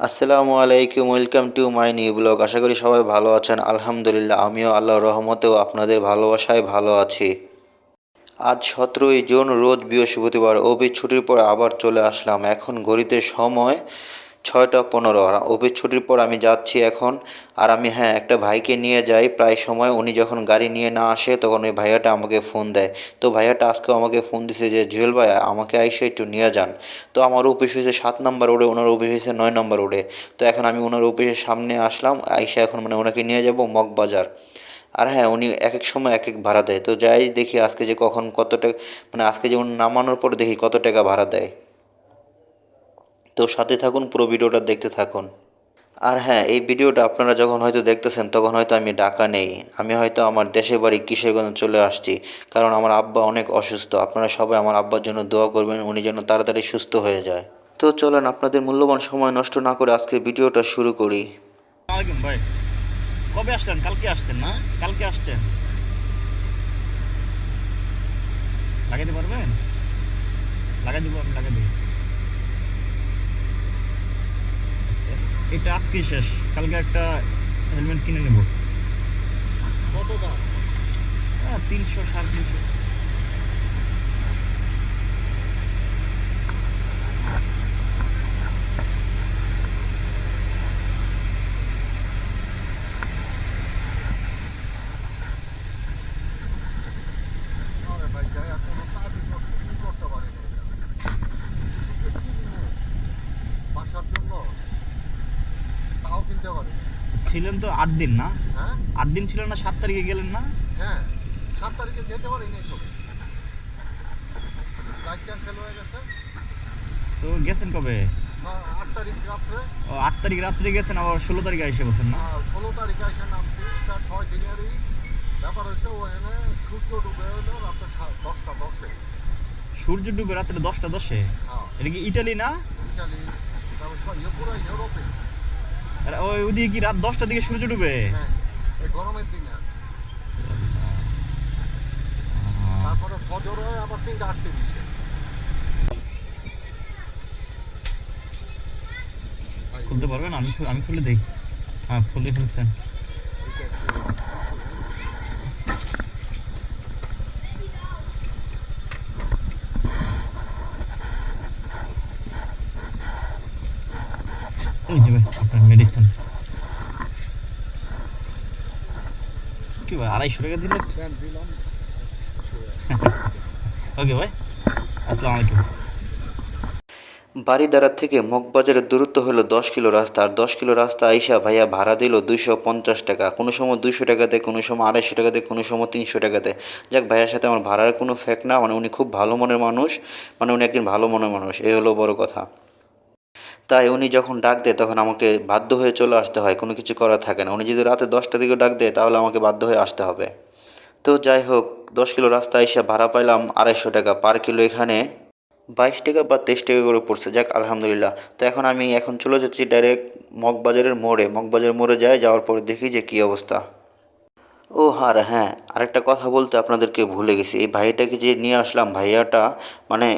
আসসালামু আলাইকুম, welcome to my new vlog. আশা করি সবাই ভালো আছেন। আলহামদুলিল্লাহ, আমিও আল্লাহ রহমতেও আপনাদের ভালোবাসায় ভালো আছি। আজ সতেরোই জুন, রোজ বৃহস্পতিবার। অফিস ছুটির পর আবার চলে আসলাম। এখন ঘড়িতে সময় ছয়টা পনেরো। আর অফিস ছুটির পর আমি যাচ্ছি এখন। আর আমি হ্যাঁ একটা ভাইকে নিয়ে যাই। প্রায় সময় উনি যখন গাড়ি নিয়ে না আসে, তখন ওই ভাইয়াটা আমাকে ফোন দেয়। তো ভাইয়াটা আজকেও আমাকে ফোন দিছে যে, জুয়েল ভাই, আমাকে আইসে একটু নিয়ে যান। তো আমার অফিস হয়েছে সাত নম্বর রোডে, ওনার অফিস হয়েছে নয় নম্বর রোডে। তো এখন আমি ওনার অফিসের সামনে আসলাম, আইসা এখন মানে ওনাকে নিয়ে যাব মগবাজার। আর হ্যাঁ উনি এক এক সময় এক এক ভাড়া দেয়। তো যাই দেখি আজকে যে কখন কত টাকা মানে আজকে যে উনি নামানোর পর দেখি কত টাকা ভাড়া দেয়। তো সাথে থাকুন, পুরো ভিডিওটা দেখতে থাকুন। আর হ্যাঁ এই ভিডিওটা আপনারা যখন হয়তো দেখতেছেন, তখন হয়তো আমি ঢাকা নেই। আমি হয়তো আমার দেশের বাড়ি কিশোরগঞ্জ চলে আসছি, কারণ আমার আব্বা অনেক অসুস্থ। আপনারা সবাই আমার আব্বার জন্য দোয়া করবেন, উনি যেন তাড়াতাড়ি সুস্থ হয়ে যায়। তো চলেন, আপনাদের মূল্যবান সময় নষ্ট না করে আজকের ভিডিওটা শুরু করি। লাগাই দিব লাগাই দিব। এটা আজকে শেষ। কালকে একটা হেলমেট কিনে নেব। কত দাম? হ্যাঁ তিনশো সাড়ে তিনশো আরে ভাই যাই আর কোনো কাজই করতে কি করতে পারি না বাসার জন্য তাও কিনতে পারি ছিলেন তো আট দিন না? হ্যাঁ? আট দিন ছিলেন না সাত তারিখে গেলেন না? হ্যাঁ সাত তারিখে যেতে পারি না চলে ফ্লাইট ক্যান্সেল হয়ে গেছে। তো গেছেন কবে? আট তারিখ রাত্রে। ও আট তারিখ রাত্রে গেছেন আবার ষোলো তারিখে এসে বসেন না? ষোলো তারিখে এসে নামছি। তার ছয় দিনেরই ব্যাপার হচ্ছে ওখানে সূর্য ডুবে হলো রাত্রে দশটা দশে। সূর্য ডুবে রাত্রে দশটা দশে? হ্যাঁ। এটা কি ইটালি না? ইটালি। তারপর ইয়ে পুরো ইউরোপে। ওই ওদিকে কি রাত দশটার দিকে সূর্য ডুবে? হ্যাঁ গরমের দিনে। তারপরে ফজর হয় আবার তিনটা দিচ্ছে খুলতে পারবেন? আমি আমি খুলে দেখি। হ্যাঁ খুলে ফেলছেন এই যে ভাই আপনার মেডিসিন কি ভাই, আড়াইশো টাকা দিলে? ওকে ভাই আলাইকুম। বাড়িদারা থেকে মগবাজারের দূরত্ব হলো দশ কিলো রাস্তা, আর দশ কিলো রাস্তা আইসা ভাইয়া ভাড়া দিল দুইশো পঞ্চাশ টাকা। কোনো সময় দুইশো টাকাতে কোনো সময় আড়াইশো টাকাতে কোনো সময় তিনশো টাকাতে যাক, ভাইয়ার সাথে আমার ভাড়ার কোনো ফেক না মানে উনি খুব ভালো মনের মানুষ মানে উনি একদিন ভালো মনের মানুষ, এই হলো বড় কথা। তাই উনি যখন ডাক দেয়, তখন আমাকে বাধ্য হয়ে চলে আসতে হয়। কোনো কিছু করার থাকে না। উনি যদি রাতে দশটা দিকে ডাক দেয়, তাহলে আমাকে বাধ্য হয়ে আসতে হবে। তো যাই হোক, দশ কিলো রাস্তা এসে ভাড়া পাইলাম আড়াইশো টাকা। পার কিলো এখানে বাইশ টাকা বা তেইশ টাকা করে পড়ছে। যাক, আলহামদুলিল্লাহ। তো এখন আমি এখন চলে যাচ্ছি ডাইরেক্ট মগবাজারের মোড়ে। মগবাজারের মোড়ে যাই যাওয়ার পরে দেখি যে কী অবস্থা। ও হার হ্যাঁ আরেকটা কথা বলতে আপনাদেরকে ভুলে গেছি। এই ভাইটাকে যে নিয়ে আসলাম, ভাইয়াটা মানে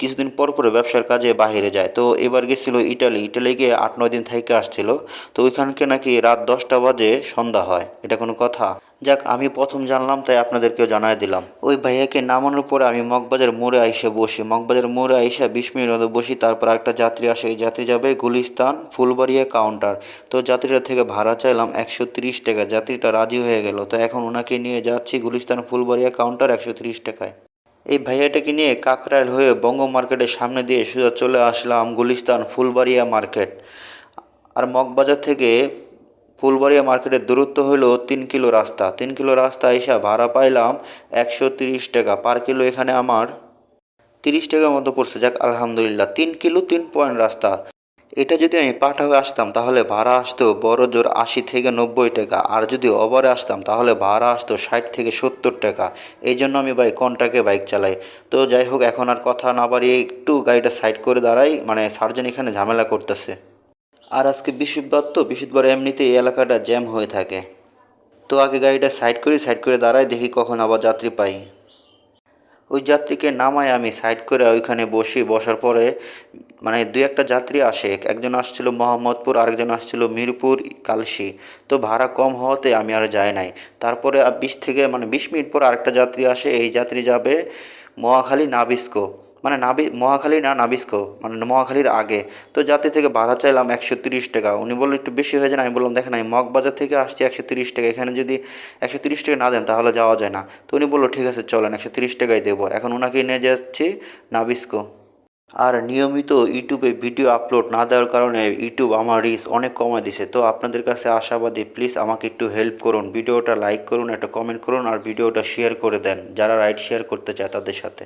কিছুদিন পর পরে ব্যবসার কাজে বাইরে যায়। তো এবার গেছিল ইটালি। ইটালি গিয়ে আট, নয় দিন থেকে আসছিল। তো ওইখানকে নাকি রাত দশটা বাজে সন্ধ্যা হয়। এটা কোনো কথা? যাক, আমি প্রথম জানলাম, তাই আপনাদেরকেও জানাই দিলাম। ওই ভাইয়াকে নামানোর পরে আমি মগবাজার মোড়ে আইসে বসি। মগবাজার মোড়ে আইসা বিশ মিনিট মতো বসি। তারপর একটা যাত্রী আসে। এই যাত্রী যাবে গুলিস্তান ফুলবাড়িয়া কাউন্টার। তো যাত্রীটা থেকে ভাড়া চাইলাম একশো তিরিশ টাকা। যাত্রীটা রাজি হয়ে গেল। তো এখন ওনাকে নিয়ে যাচ্ছি গুলিস্তান ফুলবাড়িয়া কাউন্টার একশো তিরিশ টাকায়। এই ভাইয়াটাকে নিয়ে কাকরাইল হয়ে বঙ্গ মার্কেটের সামনে দিয়ে সোজা চলে আসলাম গুলিস্তান ফুলবাড়িয়া মার্কেট। আর মগবাজার থেকে ফুলবাড়িয়া মার্কেটের দূরত্ব হলো তিন কিলো রাস্তা। তিন কিলো রাস্তা এসে ভাড়া পাইলাম একশো তিরিশ টাকা। পার কিলো এখানে আমার তিরিশ টাকার মতো পড়ছে। যাক, আলহামদুলিল্লাহ। তিন কিলো তিন পয়েন্ট রাস্তা। এটা যদি আমি পাঠাবে আসতাম, তাহলে ভাড়া আসতো বড় জোর আশি থেকে নব্বই টাকা। আর যদি ওভারে আসতাম, তাহলে ভাড়া আসতো ষাট থেকে সত্তর টাকা। এই জন্য আমি ভাই কন্টাকে বাইক চালাই। তো যাই হোক, এখন আর কথা না বাড়িয়ে একটু গাড়িটা সাইড করে দাঁড়াই। মানে সার্জন এখানে ঝামেলা করতেছে। আর আজকে বৃহস্পতিবার তো বৃহস্পতিবার এমনিতে এই এলাকাটা জ্যাম হয়ে থাকে। তো আগে গাড়িটা সাইড করি, সাইড করে দাঁড়াই, দেখি কখন আবার যাত্রী পাই। ওই যাত্রীকে নামায় আমি, সাইড করে ওইখানে বসি। বসার পরে মানে দুই একটা যাত্রী আসে একজন আসছিল মোহাম্মদপুর, আরেকজন আসছিল মিরপুর, কালশি। তো ভাড়া কম হওয়াতে আমি আর যাই নাই। তারপরে বিশ থেকে মানে বিশ মিনিট পর আরেকটা যাত্রী আসে, এই যাত্রী যাবে মহাখালী নাবিস্কো। মানে নাবি মহাখালী না, নাবিস্কো। মানে মহাখালীর আগে। তো যাত্রী থেকে ভাড়া চাইলাম একশো তিরিশ টাকা। উনি বললেন একটু বেশি হয়ে যায় আমি বললাম, দেখেন, আমি মগবাজার থেকে আসছি একশো তিরিশ টাকা। এখানে যদি একশো তিরিশ টাকা না দেন, তাহলে যাওয়া যায় না। তো উনি বলল, ঠিক আছে, চলেন, একশো তিরিশ টাকাই দেবো। এখন ওনাকে নিয়ে যাচ্ছি নাবিস্কো। আর নিয়মিত ইউটিউবে ভিডিও আপলোড না দেওয়ার কারণে ইউটিউব আমার রিচ অনেক কমায় দিছে। তো আপনাদের কাছে আশাবাদী প্লিজ আমাকে একটু হেল্প করুন। ভিডিওটা লাইক করুন, একটা কমেন্ট করুন আর ভিডিওটা শেয়ার করে দেন, যারা রাইড শেয়ার করতে চায় তাদের সাথে।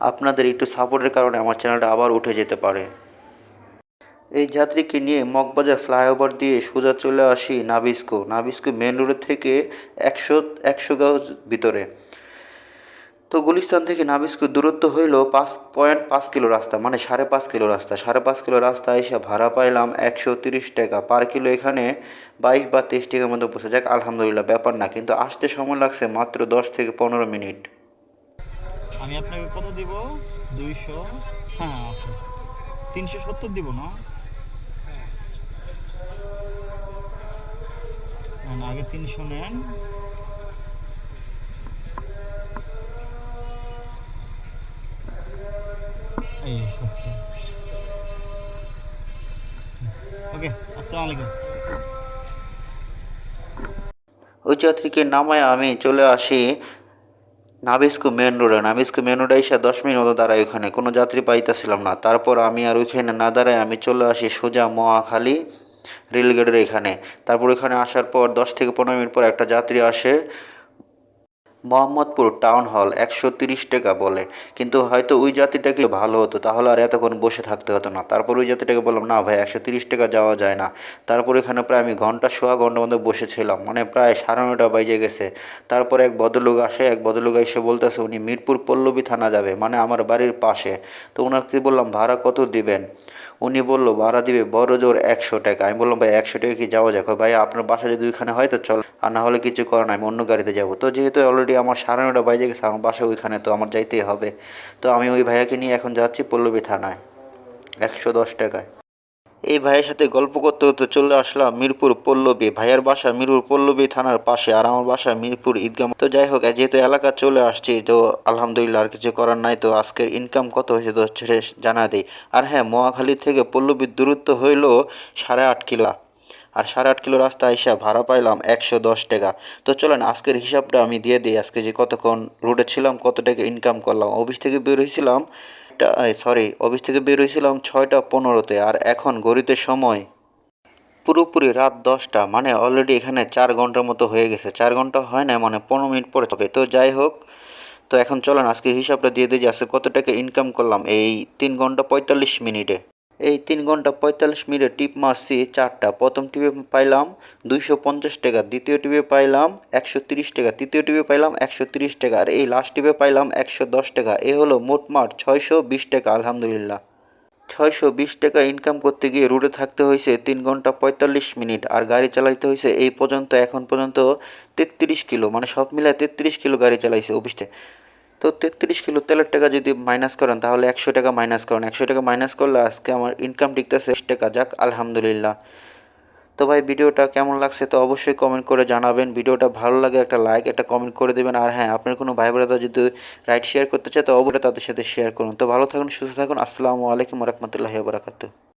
আপনাদের একটু সাপোর্টের কারণে আমার চ্যানেলটা আবার উঠে যেতে পারে। এই যাত্রীকে নিয়ে মগবাজার ফ্লাইওভার দিয়ে সোজা চলে আসি নাবিস্কো। নাবিস্কো মেন রোড থেকে একশো একশো গাছ ভিতরে। তো গুলিস্তান থেকে নাবিস্কো দূরত্ব হইল পাঁচ পয়েন্ট পাঁচ কিলো রাস্তা মানে সাড়ে পাঁচ কিলো রাস্তা। সাড়ে পাঁচ কিলো রাস্তা এসে ভাড়া পাইলাম একশো তিরিশ টাকা। পার কিলো এখানে বাইশ বা তেইশ টাকার মধ্যে বসে যাক আলহামদুলিল্লাহ ব্যাপার না। কিন্তু আসতে সময় লাগছে মাত্র দশ থেকে পনেরো মিনিট। আমি আপনাকে কত দিব? দুইশো? হ্যাঁ আছে। তিনশো সত্তর দিব না আগে তিনশো নেন। ওই যাত্রীকে নামায় আমি চলে আসি নাবিস্কো মেন রোডে। নাবিস্কো মেন রোডে এসে দশ মিনিট মতো দাঁড়াই ওখানে কোনো যাত্রী পাইতেছিলাম না। তারপর আমি আর ওইখানে না দাঁড়ায় আমি চলে আসি সোজা মহাখালী রেলগেটের এখানে। তারপর ওইখানে আসার পর দশ থেকে পনেরো মিনিট পর একটা যাত্রী আসে। মোহাম্মদপুর টাউন হল একশো তিরিশ টাকা বলে। কিন্তু হয়তো ওই জাতিটাকে ভালো হতো? তাহলে আর এতক্ষণ বসে থাকতে হতো না। তারপর ওই জাতিটাকে বললাম, না ভাই, একশো তিরিশ টাকা যাওয়া যায় না। তারপর এখানে প্রায় আমি ঘণ্টা সোয়া ঘণ্টার মধ্যে বসেছিলাম। মানে প্রায় সাড়ে নটা বাজে গেছে। তারপর এক ভদ্রলোক আসে, এক ভদ্রলোক এসে বলতেছে, উনি মিরপুর পল্লবী থানা যাবে মানে আমার বাড়ির পাশে। তো ওনাকে বললাম, ভাড়া কত দিবেন? উনি বলল, ভাড়া দিবে বড় জোর একশো টাকা। আমি বললাম, ভাই, একশো টাকা কি যাওয়া যাক ভাই, আপনার বাসা যদি ওইখানে হয় তো চল, আর না হলে কিছু করে না আমি অন্য গাড়িতে যাব। তো যেহেতু অলরেডি আমার সাড়ে নটা বাজে গেছে, আমার বাসা ওইখানে তো আমার যাইতেই হবে। তো আমি ওই ভাইয়াকে নিয়ে এখন যাচ্ছি পল্লবী থানায়, একশো দশ টাকায়। এই ভাইয়ের সাথে গল্প করতে করতে চলে আসলাম মিরপুর পল্লবী। ভাইয়ের বাসা মিরপুর পল্লবী থানার পাশে আর আমার বাসা মিরপুর ঈদগাম তো যাই হোক যেহেতু এলাকা চলে আসছি, তো আলহামদুলিল্লাহ আর কিছু করার নাই, তো আজকের ইনকাম কত হয়েছে তো সেটা জানা দিই। আর হ্যাঁ মহাখালী থেকে পল্লবীর দূরত্ব হইল সাড়ে আট কিলো। আর সাড়ে আট কিলো রাস্তা আইসা ভাড়া পাইলাম একশো দশ টাকা। তো চলেন, আজকের হিসাবটা আমি দিয়ে দিই। আজকে যে কতক্ষণ রোডে ছিলাম, কত টাকা ইনকাম করলাম। অফিস থেকে বের হয়েছিলাম সরি অফিস থেকে বের হয়েছিলাম ছয়টা পনেরোতে আর এখন গড়িতে সময় পুরোপুরি রাত দশটা। মানে অলরেডি এখানে চার ঘণ্টার মতো হয়ে গেছে। চার ঘণ্টা হয় না মানে পনেরো মিনিট পরে হবে। তো যাই হোক, তো এখন চলেন, আজকে হিসাবটা দিয়ে দিই যে আজকে কত টাকা ইনকাম করলাম। এই তিন ঘণ্টা পঁয়তাল্লিশ মিনিটে। এই তিন ঘণ্টা পঁয়তাল্লিশ মিনিটে টিপ মারছি চারটা। প্রথম টিপে পাইলাম দুইশো পঞ্চাশ টাকা, দ্বিতীয় টিপে পাইলাম একশো তিরিশ টাকা, তৃতীয় টিপে পাইলাম একশো তিরিশ টাকা, আর এই লাস্ট টিপে পাইলাম একশো দশ টাকা। এ হলো মোট মোটমাট ছয়শো বিশ টাকা, আলহামদুলিল্লাহ। ছয়শো বিশ টাকা ইনকাম করতে গিয়ে রুটে থাকতে হয়েছে তিন ঘণ্টা পঁয়তাল্লিশ মিনিট, আর গাড়ি চালাইতে হয়েছে এই পর্যন্ত, এখন পর্যন্ত তেত্রিশ কিলো মানে সব মিলায় তেত্রিশ কিলো গাড়ি চালাইছে অফিসে। তো তেত্রিশ কিলো তেলের টাকা যদি মাইনাস করেন, তাহলে একশো টাকা মাইনাস করেন। একশো টাকা মাইনাস করলে আজকে আমার ইনকাম টিকতেছে টাকা যাক, আলহামদুলিল্লাহ। তো ভাই, ভিডিওটা কেমন লাগছে তো অবশ্যই কমেন্ট করে জানাবেন। ভিডিওটা ভালো লাগে একটা লাইক একটা কমেন্ট করে দেবেন। আর হ্যাঁ আপনার কোনো ভাই বোনেরা যদি রাইট শেয়ার করতে চায়, তো অবশ্যই তাদের সাথে শেয়ার করুন। তো ভালো থাকুন, সুস্থ থাকুন। আসসালামু আলাইকুম রহমতুল্লাহি বারাকাতু